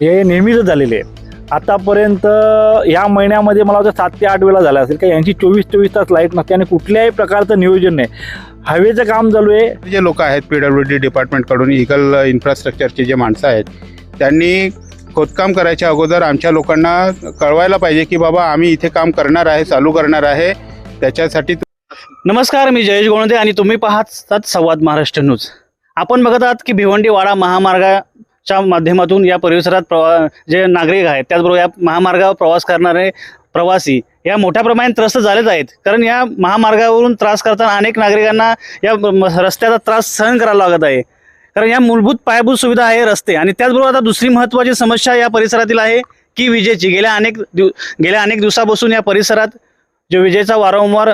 हे नेहमीच झालेले आहे आतापर्यंत या महिन्यामध्ये मला वाटतं सात ते आठ वेळा झाला असेल. का यांची चोवीस चोवीस तास लाइट नसते आणि कुठल्याही प्रकारचं नियोजन नाही. हवेचं काम चालू आहे. जे लोक आहेत पी डब्ल्यू डी डिपार्टमेंटकडून इगल इन्फ्रास्ट्रक्चरचे जे माणसं आहेत त्यांनी खोदकाम करायच्या अगोदर आमच्या लोकांना कळवायला पाहिजे की बाबा आम्ही इथे काम करणार आहे चालू करणार आहे. त्याच्यासाठी नमस्कार मी जयेश गोणदे आणि तुम्ही पाहतात संवाद महाराष्ट्र न्यूज. आपण बघत आहात की भिवंडी वाडा च्या माध्यमातून या परिसरात प्रवा जे नागरिक आहेत त्याचबरोबर या महामार्गावर प्रवास करणारे प्रवासी या मोठ्या प्रमाणात त्रस्त झालेच आहेत. कारण या महामार्गावरून त्रास करताना अनेक नागरिकांना या म- रस्त्याचा त्रास सहन करावा लागत आहे. कारण या मूलभूत पायाभूत सुविधा आहे रस्ते आणि त्याचबरोबर आता दुसरी महत्त्वाची समस्या या परिसरातील आहे की विजेची. गेल्या अनेक दिव गेल्या अनेक दिवसापासून या परिसरात जो विजेचा वारंवार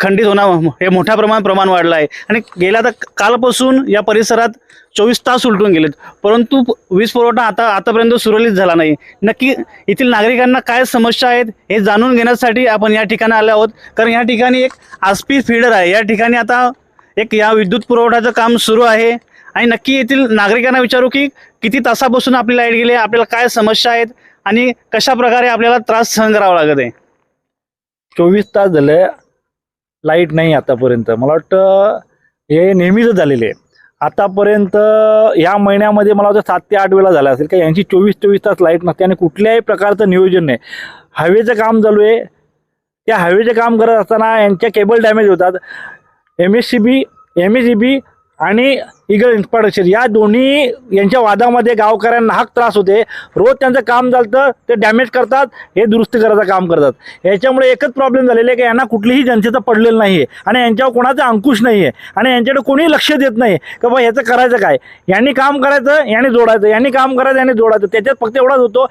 खंडित होणं हे मोठ्या प्रमाणात प्रमाण वाढलं आहे. आणि गेल्या आता कालपासून या परिसरात चोवीस तास उलटून गेलेत. परंतु वीज पुरवठा आता आतापर्यंत सुरळीत झाला नाही. नक्की येथील नागरिकांना काय समस्या आहेत हे जाणून घेण्यासाठी आपण या ठिकाणी आलो आहोत. कारण या ठिकाणी एक आसपी फीडर आहे. या ठिकाणी आता एक या विद्युत पुरवठ्याचं काम सुरू आहे. आणि नक्की येथील नागरिकांना विचारू की किती तासापासून आपली लाइट गेली आहे, आपल्याला काय समस्या आहेत? आणि कशा प्रकारे आपल्याला त्रास सहन करावा लागत आहे? चोवीस तास झाले. लाइट नाही आतापर्यंत. मला वाटतं हे नेहमीच झालेले आहे. आतापर्यंत या महिन्यामध्ये मला वाटतं सात ते आठ वेळा झाला असेल. का यांची चोवीस चोवीस तास लाइट नसते आणि कुठल्याही प्रकारचं नियोजन नाही. हवेचं काम चालू आहे. त्या हवेचे काम करत असताना यांच्या केबल डॅमेज होतात. M S C B M S C B आणि इगल इन्स्ट्रक्चर या दोन्ही यांच्या वादामध्ये गावकऱ्यांना हाक त्रास होते. रोज त्यांचं काम झालं ते डॅमेज करतात हे दुरुस्ती करायचं काम करतात. याच्यामुळे एकच प्रॉब्लेम झालेला आहे की यांना कुठलीही जनतेचं पडलेलं नाही आहे आणि यांच्यावर कोणाचा अंकुश नाही आहे आणि यांच्याकडे कोणीही लक्ष देत नाही की बा ह्याचं करायचं काय? यांनी काम करायचं यांनी जोडायचं. यांनी काम करायचं यांनी जोडायचं. त्याच्यात फक्त एवढाच होतो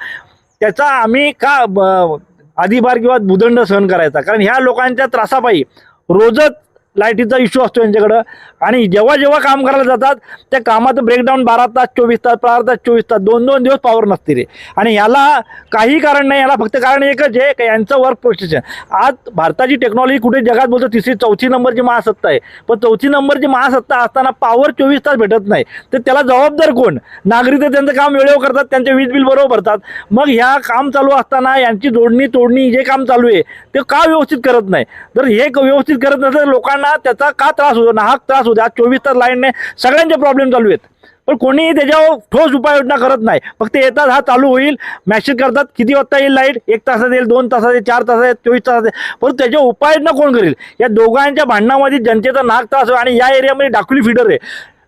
त्याचा आम्ही का ब- अधिभार किंवा भूदंड सहन करायचा? कारण ह्या लोकांच्या त्रासापायी रोजच लाईटीचा इश्यू असतो यांच्याकडं. आणि जेव्हा जेव्हा काम करायला जातात त्या कामाचं ब्रेकडाऊन बारा तास चोवीस तास बारा तास चोवीस तास दोन दोन दिवस पॉवर नसते रे. आणि याला काही कारण नाही याला फक्त कारण एकच आहे का यांचं वर्क प्रोसेशन आज भारताची टेक्नॉलॉजी कुठे जगात बोलतो तिसरी चौथी नंबरची महासत्ता आहे. पण चौथी नंबरची महासत्ता असताना पॉवर चोवीस तास भेटत नाही. तर त्याला जबाबदार कोण? नागरिक तर त्यांचं काम वेळेवर करतात त्यांचे वीज बिल बरोबर भरतात. मग ह्या काम चालू असताना यांची जोडणी तोडणी जे काम चालू आहे ते का व्यवस्थित करत नाही? जर हे क- व्यवस्थित करत नसेल तर लोकांना त्याचा का त्रास होतो नाहक त्रास होतो. आज चोवीस तास लाईनने सगळ्यांचे प्रॉब्लेम चालू आहेत. पण कोणीही त्याच्यावर ठोस उपाययोजना करत नाही. फक्त येतात हा चालू होईल. मॅसेज करतात. किती वाजता येईल लाइट एक तासात येईल दोन तासात येईल चार तासात येईल चोवीस तासात येईल. परंतु त्याच्या उपाययोजना कोण करेल? या दोघांच्या भांडणामध्ये जनतेचा नाक त्रास होईल आणि या एरियामध्ये डाकुली फिडर आहे.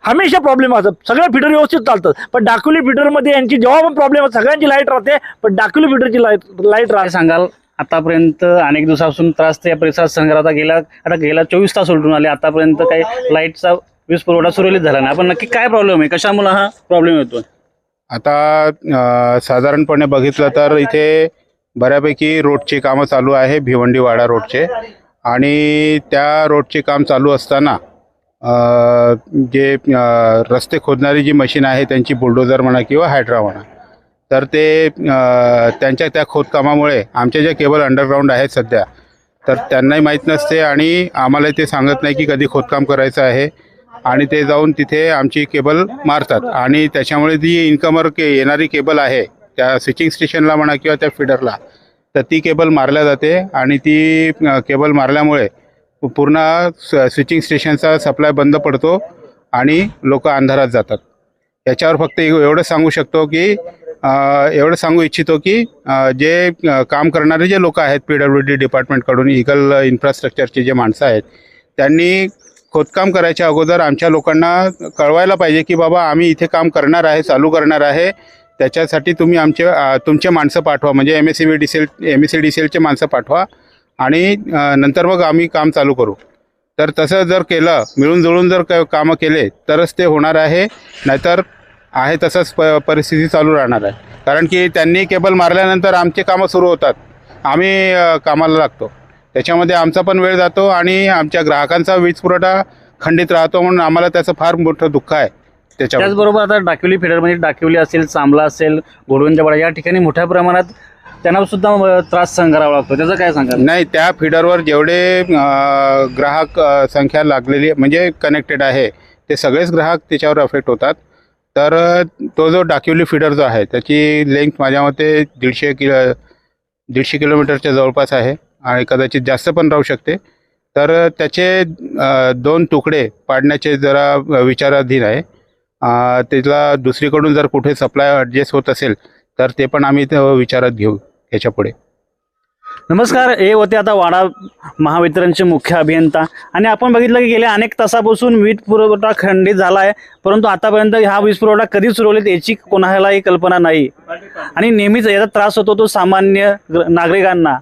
हमेशा प्रॉब्लेम असतात. सगळ्या फिडर व्यवस्थित चालतात. पण डाकुली फिडरमध्ये यांची जेव्हा पण प्रॉब्लेम सगळ्यांची लाइट राहते पण डाकुली फिडरची लाइट लाइट राहते. सांगाल आतापर्यंत अनेक दिवसापासून त्रास त्या परिसरात सहन आता गेला. आता गेला चोवीस तास उलटून आले. आतापर्यंत काही लाईटचा वीज पुरवठा सुरळीत झाला नाही. आपण नक्की काय प्रॉब्लेम आहे? कशामुळे हा प्रॉब्लेम येतो आता साधारणपणे बघितलं तर इथे बऱ्यापैकी रोडची कामं चालू आहे भिवंडी वाडा रोडचे. आणि त्या रोडचे काम चालू असताना जे रस्ते खोदणारी जी मशीन आहे त्यांची बुलडोझर म्हणा किंवा हायड्रा म्हणा तर ते त्यांच्या त्या खोदकामामुळे आमच्या ज्या केबल अंडरग्राऊंड आहेत सध्या तर त्यांनाही माहीत नसते आणि आम्हालाही ते सांगत नाही की कधी खोदकाम करायचं आहे. आणि ते जाऊन तिथे आमची केबल मारतात आणि त्याच्यामुळे जी इन्कमर के येणारी केबल आहे त्या स्विचिंग स्टेशनला म्हणा किंवा त्या फिडरला तर ती केबल मारल्या जाते आणि ती केबल मारल्यामुळे पूर्ण स्विचिंग स्टेशनचा सप्लाय बंद पडतो आणि लोक अंधारात जातात. याच्यावर फक्त एवढं सांगू शकतो की एवढं सांगू इच्छितो की जे काम करणारे जे लोक आहेत पी डब्ल्यू डी डिपार्टमेंटकडून इगल इन्फ्रास्ट्रक्चरचे जे माणसं आहेत त्यांनी खोदकाम करायच्या अगोदर आमच्या लोकांना कळवायला पाहिजे की बाबा आम्ही इथे काम करणार आहे चालू करणार आहे त्याच्यासाठी तुम्ही आमचे तुमचे माणसं पाठवा म्हणजे M S C B D cell M S C D सेलचे माणसं पाठवा आणि नंतर मग आम्ही काम चालू करू. तर तसं जर केलं मिळून जुळून जर क कामं केले तरच ते होणार आहे नाहीतर आहे तसंच प परिस्थिती चालू राहणार आहे. कारण की त्यांनी केबल मारल्यानंतर आमचे कामं सुरू होतात. आम्ही कामाला लागतो. त्याच्यामध्ये आमचा पण वेळ जातो आणि आमच्या ग्राहकांचा वीज पुरवठा खंडित राहतो म्हणून आम्हाला त्याचं फार मोठं दुःख आहे. त्याच्यावर त्याचबरोबर आता डाकिवली फेडर म्हणजे डाकिवली असेल चांबला असेल गोडवंच्या वाडा या ठिकाणी मोठ्या प्रमाणात त्यांना सुद्धा त्रास सहन करावा लागतो. त्याचं काय सांगाल? नाही त्या फिडरवर जेवढे ग्राहक संख्या लागलेली म्हणजे कनेक्टेड आहे ते सगळेच ग्राहक त्याच्यावर अफेक्ट होतात. तर तो जो डाकिवली फिडर जो आहे त्याची लेंथ माझ्या मते दीडशे किलो दीडशे किलोमीटरच्या जवळपास आहे आणि कदाचित जास्त पण राहू शकते. तर त्याचे दोन तुकडे पाडण्याचे जरा विचाराधीन आहे. त्याला दुसरीकडून जर कुठे सप्लाय ॲडजस्ट होत असेल तर ते पण आम्ही विचारात घेऊ याच्यापुढे नमस्कार हे होते आता वाडा महावितरणचे मुख्य अभियंता. आणि आपण बघितलं की गेल्या अनेक तासापासून वीज पुरवठा खंडित झाला आहे परंतु आतापर्यंत हा वीज पुरवठा कधी सुरवलेत याची कोणालाही कल्पना नाही. आणि नेहमीच याचा त्रास होतो तो सामान्य नागरिकांना.